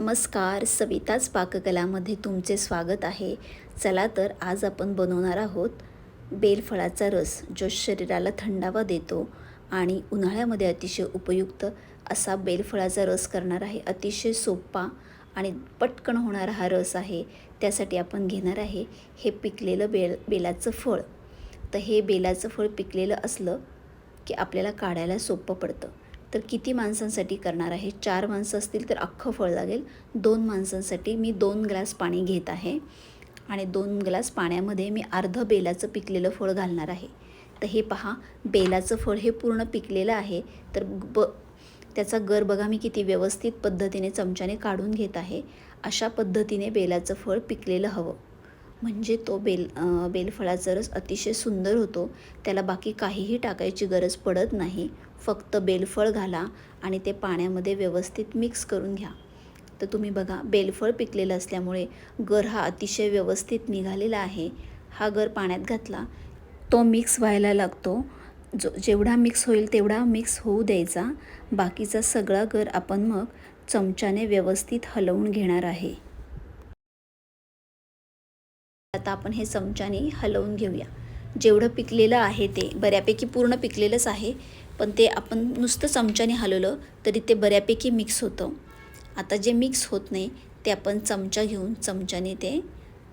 नमस्कार सविताच पाककलामध्ये तुमचे स्वागत आहे. चला तर आज आपण बनवणार आहोत बेलफळाचा रस जो शरीराला थंडावा देतो आणि उन्हाळ्यामध्ये अतिशय उपयुक्त असा बेलफळाचा रस करणार आहे. अतिशय सोपा आणि पटकन होणारा हा रस आहे. त्यासाठी आपण घेणार आहे हे पिकलेलं बेल बेलाचं फळ. तर हे बेलाचं फळ पिकलेलं असलं की आपल्याला काढायला सोपं पडतं. तर किती माणसांसाठी करणार आहे? चार माणसं असतील तर अख्खं फळ लागेल. दोन माणसांसाठी मी दोन ग्लास पाणी घेत आहे. आणि दोन ग्लास पाण्यामध्ये मी अर्धं बेलाचं पिकलेलं फळ घालणार आहे. तर हे पहा बेलाचं फळ हे पूर्ण पिकलेलं आहे. तर ब त्याचा गर बघा मी किती व्यवस्थित पद्धतीने चमच्याने काढून घेत आहे. अशा पद्धतीने बेलाचं फळ पिकलेलं हवं. म्हणजे तो बेल बेलफळाचा रस अतिशय सुंदर होतो. त्याला बाकी काहीही टाकायची गरज पडत नाही. फक्त बेलफळ घाला आणि ते पाण्यामध्ये व्यवस्थित मिक्स करून घ्या. तर तुम्ही बघा बेलफळ पिकलेलं असल्यामुळे गर हा अतिशय व्यवस्थित निघालेला आहे. हा गर पाण्यात घातला तो मिक्स व्हायला लागतो. जो जेवढा मिक्स होईल तेवढा मिक्स होऊ द्यायचा. बाकीचा सगळा गर आपण मग चमच्याने व्यवस्थित हलवून घेणार आहे. आता आपण हे चमच्याने हलवून घेऊया. जेवढं पिकलेलं आहे ते बऱ्यापैकी पूर्ण पिकलेलंच आहे. पण ते आपण नुसतं चमच्याने हलवलं तरी ते बऱ्यापैकी मिक्स होतं. आता जे मिक्स होत नाही ते आपण चमचा घेऊन चमच्याने ते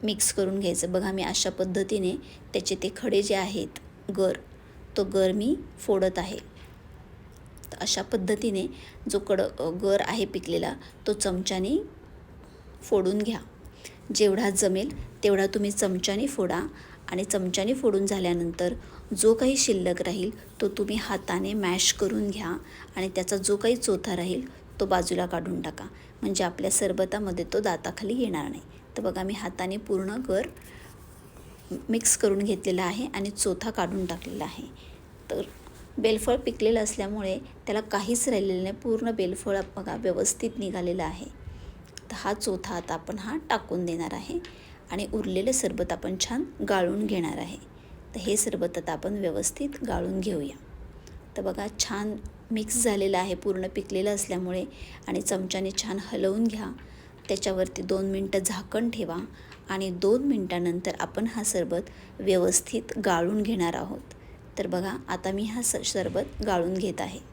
मिक्स करून घ्यायचं. बघा मी अशा पद्धतीने त्याचे ते खडे जे आहेत गर तो गर मी फोडत आहे. तर अशा पद्धतीने जो कड गर आहे पिकलेला तो चमच्याने फोडून घ्या. जेवढा जमेल तेवढा तुम्ही चमच्याने फोडा आणि चमच्याने फोडून झाल्यानंतर जो काही शिल्लक राहील तो तुम्ही हाताने मॅश करून घ्या आणि त्याचा जो काही चोथा राहील तो बाजूला काढून टाका. म्हणजे आपल्या सरबतामध्ये तो दाताखाली येणार नाही. तर बघा मी हाताने पूर्ण गर मिक्स करून घेतलेला आहे आणि चोथा काढून टाकलेला आहे. तर बेलफळ पिकलेलं असल्यामुळे त्याला काहीच राहिलेलं नाही. पूर्ण बेलफळ बघा व्यवस्थित निघालेलं आहे. तर हा चोथा आता आपण हा टाकून देणार आहे. आणि उरलेलं सरबत आपण छान गाळून घेणार आहे. तर हे सरबत आता आपण व्यवस्थित गाळून घेऊया. तर बघा छान मिक्स झालेलं आहे पूर्ण पिकलेलं असल्यामुळे आणि चमच्याने छान हलवून घ्या. त्याच्यावरती दोन मिनटं झाकण ठेवा आणि दोन मिनटानंतर आपण हा सरबत व्यवस्थित गाळून घेणार आहोत. तर बघा आता मी हा स सरबत गाळून घेत आहे.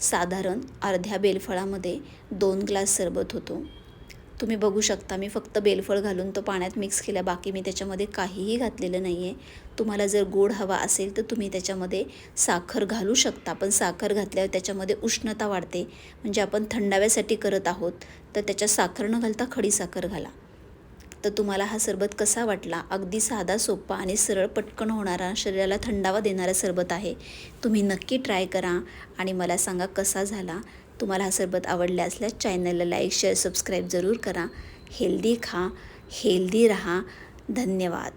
साधारण अर्ध्या बेलफळामध्ये दोन ग्लास सरबत होतो. तुम्ही बघू शकता मी फक्त बेलफळ घालून तो पाण्यात मिक्स केला बाकी मी त्याच्यामध्ये काहीही घातलेलं नाही आहे तुम्हाला जर गोड हवा असेल तर तुम्ही त्याच्यामध्ये साखर घालू शकता पण साखर घातल्यावर त्याच्यामध्ये उष्णता वाढते. म्हणजे आपण थंडाव्यासाठी करत आहोत तर त्याच्यात साखर न घालता खडी साखर घाला. तर तुम्हाला हा सरबत कसा वाटला? अगदी साधा सोपा आणि सरळ पटकन होणारा शरीराला थंडावा देणारा सरबत आहे. तुम्ही नक्की ट्राय करा आणि मला सांगा कसा झाला. तुम्हाला हा सरबत आवडला असल्यास चॅनलला लाईक शेअर सबस्क्राईब जरूर करा. हेल्दी खा हेल्दी रहा. धन्यवाद.